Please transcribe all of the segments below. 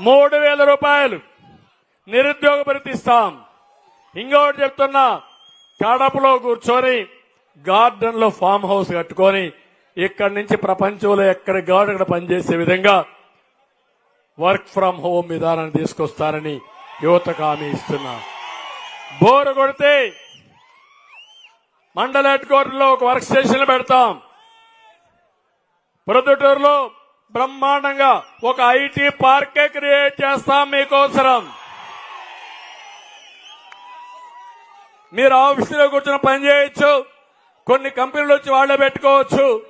మూడు వేల రూపాయలు నిరుద్యోగ భృతి ఇస్తాం ఇంకొకటి చెప్తున్నా కడపలో కూర్చొని గార్డెన్లో ఫామ్ హౌస్ కట్టుకొని ఇక్కడి నుంచి ప్రపంచంలో ఎక్కడ గాడు అక్కడ పనిచేసే విధంగా వర్క్ ఫ్రం హోమ్ విధానాన్ని తీసుకొస్తారని యువతకు హామీ ఇస్తున్నా. బోరు కొడితే మండల హెడ్ క్వార్టర్లో ఒక వర్క్ స్టేషన్ పెడతాం. ప్రొద్దుటూరులో బ్రహ్మాండంగా ఒక ఐటీ పార్కే క్రియేట్ చేస్తాం మీకోసరం. మీరు ఆఫీసులో కూర్చొని పనిచేయచ్చు కొన్ని కంపెనీలు వచ్చి వాళ్ళే పెట్టుకోవచ్చు.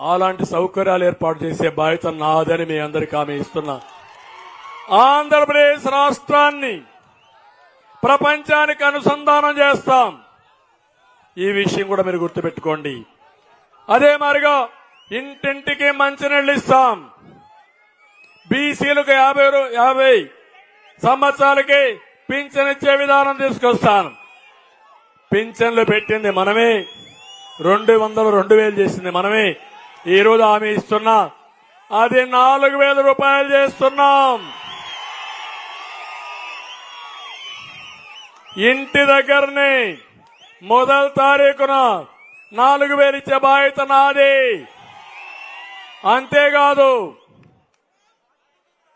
అలాంటి సౌకర్యాలు ఏర్పాటు చేసే బాధ్యత నాదని మీ అందరికీ హామీ ఇస్తున్నా. ఆంధ్రప్రదేశ్ రాష్ట్రాన్ని ప్రపంచానికి అనుసంధానం చేస్తాం. ఈ విషయం కూడా మీరు గుర్తుపెట్టుకోండి. అదే మరిగా ఇంటింటికి మంచినీళ్ళు ఇస్తాం బీసీలకు యాభై రూ- యాభై సంవత్సరాలకి పింఛన్ ఇచ్చే విధానం తీసుకొస్తాను. పింఛన్లు పెట్టింది మనమే. రెండు వందలు రెండు వేలు చేసింది మనమే. ఈ రోజు హామీ ఇస్తున్నా. అది నాలుగు వేల రూపాయలు చేస్తున్నాం. ఇంటి దగ్గరనే మొదటి తారీఖున నాలుగు వేలు ఇచ్చే బాధ్యత నాది. అంతేకాదు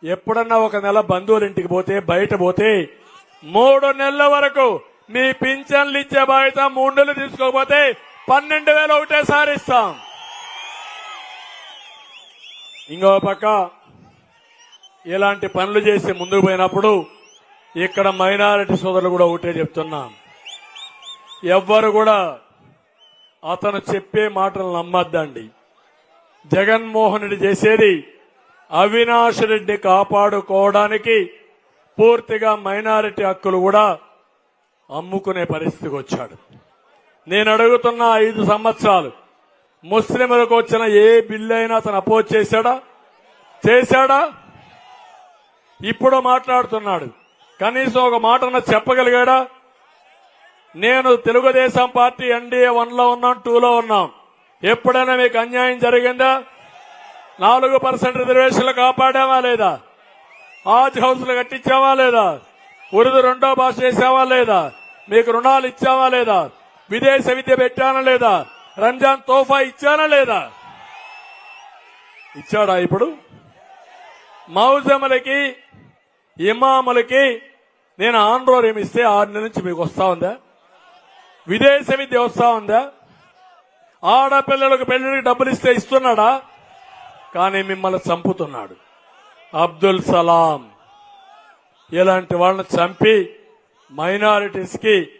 ఎప్పుడన్నా ఒక నెల బంధువుల ఇంటికి పోతే బయట పోతే మూడు నెలల వరకు మీ పింఛన్లు ఇచ్చే బాధ్యత మూడు నెలలు తీసుకోకపోతే పన్నెండు వేలు ఒకటేసారి ఇస్తాం. ఇంకో పక్క ఇలాంటి పనులు చేసి ముందుకు పోయినప్పుడు ఇక్కడ మైనారిటీ సోదరులు కూడా ఒకటే చెప్తున్నాం. ఎవ్వరు కూడా అతను చెప్పే మాటలు నమ్మద్దండి. జగన్మోహన్ రెడ్డి చేసేది అవినాష్ రెడ్డి కాపాడుకోవడానికి పూర్తిగా మైనారిటీ హక్కులు కూడా అమ్ముకునే పరిస్థితికి వచ్చాడు. నేను అడుగుతున్న ఐదు సంవత్సరాలు ముస్లింలకు వచ్చిన ఏ బిల్లు అయినా అతను అపోజ్ చేశాడా? చేశాడా? ఇప్పుడు మాట్లాడుతున్నాడు. కనీసం ఒక మాటన చెప్పగలిగాడా? నేను తెలుగుదేశం పార్టీ ఎన్డీఏ వన్లో ఉన్నాం టూలో ఉన్నాం. ఎప్పుడైనా మీకు అన్యాయం జరిగిందా? నాలుగు పర్సెంట్ రిజర్వేషన్లు కాపాడామా లేదా? ఆజ్ హౌస్లు కట్టించామా లేదా? ఉరుదు రెండో భాష చేసామా లేదా? మీకు రుణాలు ఇచ్చామా లేదా? విదేశ విద్య పెట్టానా లేదా? రంజాన్ తోఫా ఇచ్చానా లేదా? ఇచ్చాడా ఇప్పుడు? మౌజములకి ఇమాములకి నేను ఆంధ్రోర్యం ఇస్తే ఆరు నుంచి మీకు వస్తా ఉందా? విదేశ విద్య వస్తా ఉందా? ఆడపిల్లలకు పెళ్ళికి డబ్బులు ఇస్తే ఇస్తున్నాడా? కానీ మిమ్మల్ని చంపుతున్నాడు. అబ్దుల్ సలాం. ఇలాంటి వాళ్ళని చంపి మైనారిటీస్కి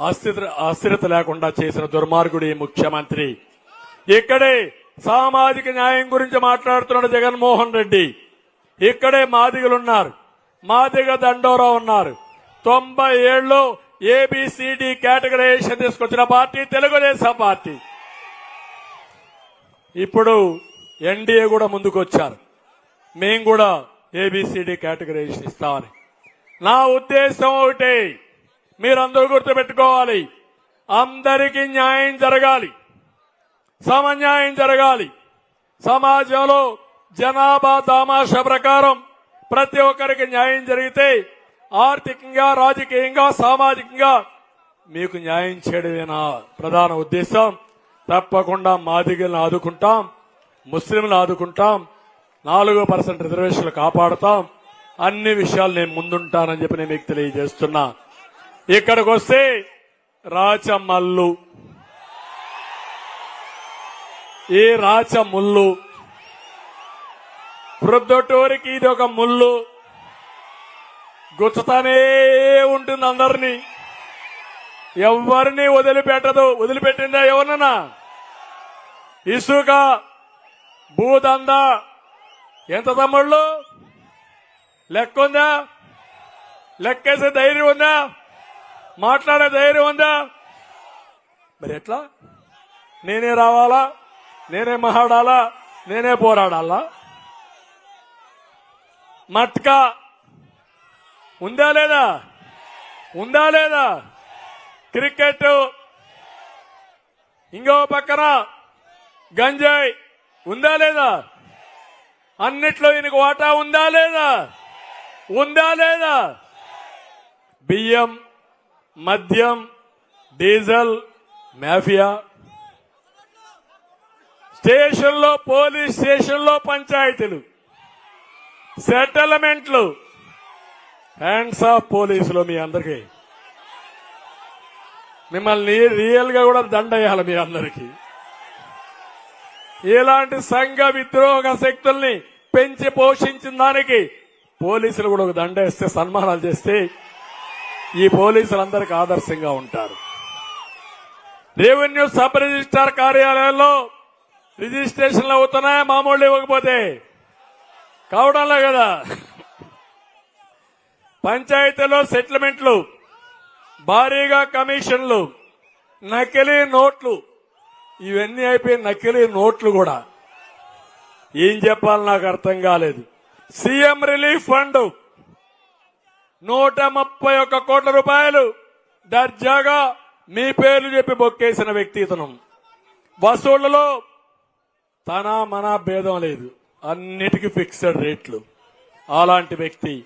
అస్థిత అస్థిర అస్థిరత లేకుండా చేసిన దుర్మార్గుడు ముఖ్యమంత్రి. ఇక్కడే సామాజిక న్యాయం గురించి మాట్లాడుతున్నాడు జగన్మోహన్ రెడ్డి. ఇక్కడే మాదిగలున్నారు. మాదిగ దండోరా ఉన్నారు. తొంభై ఏళ్ళు ఏబిసిడి కేటగరైజేషన్ తీసుకొచ్చిన పార్టీ తెలుగుదేశం పార్టీ. ఇప్పుడు ఎన్డీఏ కూడా ముందుకు వచ్చారు మేము కూడా ఏబిసిడి కేటగరైజేషన్ ఇస్తామని. నా ఉద్దేశం ఒకటే మీరందరూ గుర్తుపెట్టుకోవాలి. అందరికీ న్యాయం జరగాలి. సమన్యాయం జరగాలి. సమాజంలో జనాభా దామాష ప్రకారం ప్రతి ఒక్కరికి న్యాయం జరిగితే ఆర్థికంగా రాజకీయంగా సామాజికంగా మీకు న్యాయం చేయడమే నా ప్రధాన ఉద్దేశం? తప్పకుండా మాదిగలను ఆదుకుంటాం ముస్లింలను ఆదుకుంటాం నాలుగు పర్సెంట్ రిజర్వేషన్లు కాపాడుతాం. అన్ని విషయాలు నేను ముందుంటానని చెప్పి నేను మీకు తెలియజేస్తున్నా. ఇక్కడికి వస్తే రాచమల్లు. ఈ రాచముల్లు. ప్రొద్దుటూరికి ఇది ఒక ముల్లు. గుచ్చుతానే ఉంటుంది అందరినీ. ఎవరిని వదిలిపెట్టదు. వదిలిపెట్టిందా ఎవరినన్నా? ఇసుక భూదంద ఎంత తమ్ముళ్ళు? లెక్క ఉందా లెక్కేసే ధైర్యం ఉందా? మాట్లాడే ధైర్యం ఉందా? మరి ఎట్లా? నేనే రావాలా? నేనే మహాడాలా? నేనే పోరాడాలా? మట్కా? ఉందా లేదా? ఉందా లేదా? క్రికెట్ ఇంకో పక్కన గంజాయి ఉందా లేదా? అన్నిట్లో ఈయనకు వాటా ఉందా లేదా? ఉందా లేదా? బియ్యం మద్యం డీజిల్ మాఫియా. స్టేషన్లో పోలీస్ స్టేషన్లో పంచాయతీలు సెటిల్మెంట్లు. హ్యాండ్స్ ఆఫ్ పోలీసులు మీ అందరికీ. మిమ్మల్ని రియల్గా కూడా దండయ్యాలి మీ అందరికీ. ఇలాంటి సంఘ విద్రోహ శక్తుల్ని పెంచి పోషించిన దానికి పోలీసులు కూడా ఒక దండ వేస్తే సన్మానాలు చేస్తే ఈ పోలీసులందరికీ ఆదర్శంగా ఉంటారు. రెవెన్యూ సబ్ రిజిస్టార్ కార్యాలయాల్లో రిజిస్ట్రేషన్లు అవుతున్నాయా? మామూలు ఇవ్వకపోతే కావడంలే కదా. పంచాయతీలో సెటిల్మెంట్లు భారీగా కమిషన్లు నకిలీ నోట్లు ఇవన్నీ అయిపోయి నకిలీ నోట్లు కూడా. ఏం చెప్పాలి నాకు అర్థం కాలేదు. CM relief fund. నూట ముప్పై ఒక్క కోట్ల రూపాయలు దర్జాగా మీ పేర్లు చెప్పి బొక్కేసిన వ్యక్తి ఇతను. వసూళ్ళలో తన మన భేదం లేదు. అన్నిటికీ ఫిక్స్డ్ రేట్లు. అలాంటి వ్యక్తి.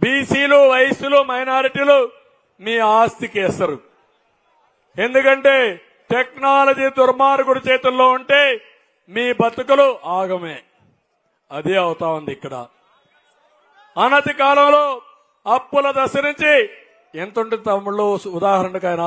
బీసీలు వయసులు మైనారిటీలు మీ ఆస్తికి వేస్తారు ఎందుకంటే టెక్నాలజీ దుర్మార్గుడి చేతుల్లో ఉంటే మీ బతుకులు ఆగమే. అదే అవుతా ఉంది ఇక్కడ. అనతి కాలంలో అప్పుల దశ నుంచి ఎంత ఉంటుంది తమ్ముళ్ళు? ఉదాహరణకు ఆయన